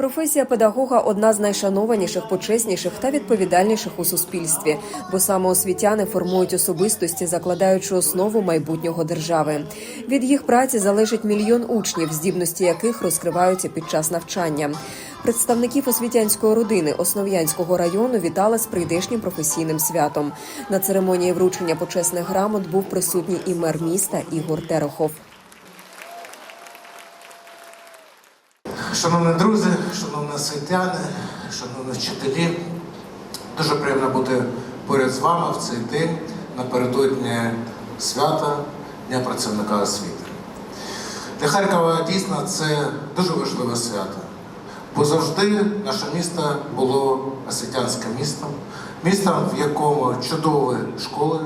Професія педагога одна з найшанованіших, почесніших та відповідальніших у суспільстві, бо саме освітяни формують особистості, закладаючи основу майбутнього держави. Від їх праці залежить мільйон учнів, здібності яких розкриваються під час навчання. Представників освітянської родини Основ'янського району вітали з прийдешнім професійним святом. На церемонії вручення почесних грамот був присутній і мер міста Ігор Терехов. Шановні друзі, шановні освітяни, шановні вчителі, дуже приємно бути поряд з вами в цей день напередодні свята Дня працівника освіти. Для Харкова дійсно це дуже важливе свято, бо завжди наше місто було освітянським містом, містом, в якому чудові школи,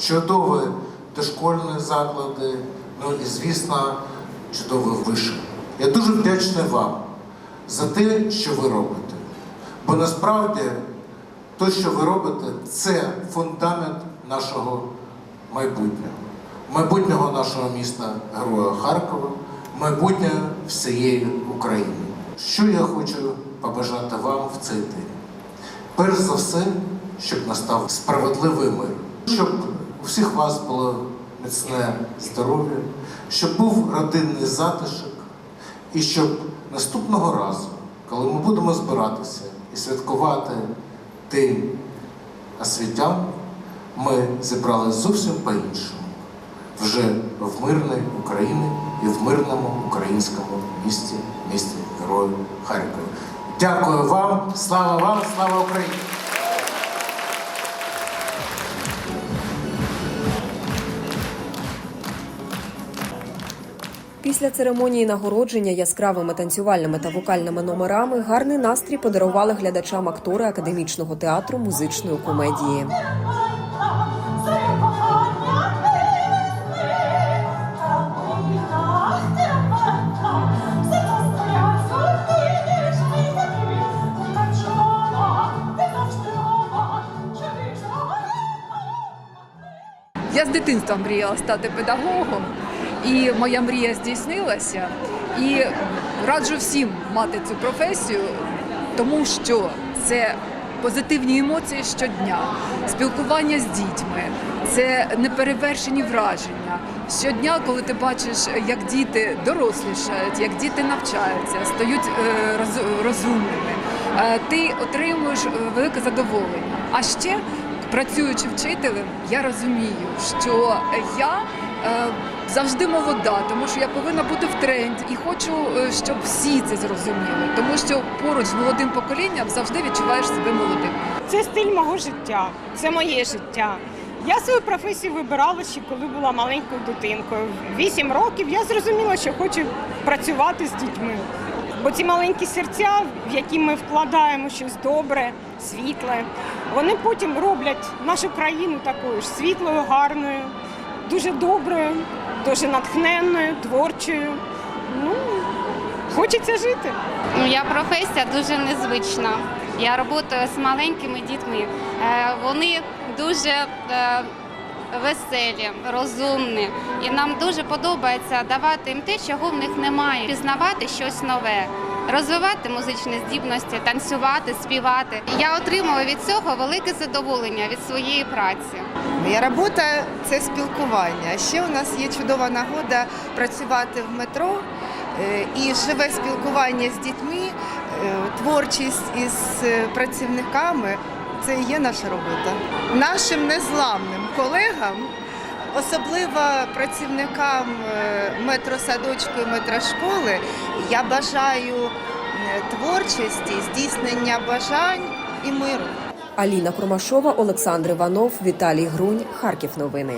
чудові дошкольні заклади, ну і, звісно, чудові виші. Я дуже вдячний вам за те, що ви робите. Бо насправді те, що ви робите, це фундамент нашого майбутнього, майбутнього нашого міста Героя Харкова, майбутнього всієї України. Що я хочу побажати вам в цей день? Перш за все, щоб настав справедливий мир, щоб у всіх вас було міцне здоров'я, щоб був родинний затишок, і щоб наступного разу, коли ми будемо збиратися і святкувати День освітян, ми зібрали зовсім по-іншому, вже в мирній Україні і в мирному українському місті, місті Герою Харкова. Дякую вам, слава вам, слава Україні! Після церемонії нагородження яскравими танцювальними та вокальними номерами гарний настрій подарували глядачам актори академічного театру музичної комедії. Я з дитинства мріяла стати педагогом, і моя мрія здійснилася. І раджу всім мати цю професію, тому що це позитивні емоції щодня, спілкування з дітьми, це неперевершені враження. Щодня, коли ти бачиш, як діти дорослішають, як діти навчаються, стають е, роз- розумними, е, ти отримуєш е, велике задоволення. А ще працюючи вчителем, я розумію, що я завжди молода, тому що я повинна бути в тренді і хочу, е, щоб всі це зрозуміли, тому що поруч з молодим поколінням завжди відчуваєш себе молодим. Це стиль мого життя, це моє життя. Я свою професію вибирала ще коли була маленькою дитинкою. Вісім років я зрозуміла, що хочу працювати з дітьми. Бо ці маленькі серця, в які ми вкладаємо щось добре, світле, вони потім роблять нашу країну такою ж світлою, гарною, дуже доброю, дуже натхненною, творчою. Ну, хочеться жити. Моя професія дуже незвична. Я працюю з маленькими дітьми. Е, Вони дуже е, веселі, розумні. І нам дуже подобається давати їм те, чого в них немає, пізнавати щось нове. Розвивати музичні здібності, танцювати, співати. Я отримую від цього велике задоволення від своєї праці. Моя робота це спілкування. Ще у нас є чудова нагода працювати в метро е, і живе спілкування з дітьми, е, творчість із е, працівниками це і є наша робота. Нашим незламним колегам, особливо працівникам е, метросадочку і метрошколи, я бажаю е, творчості, здійснення бажань і миру. Аліна Кромашова, Олександр Іванов, Віталій Грунь, Харків. Новини.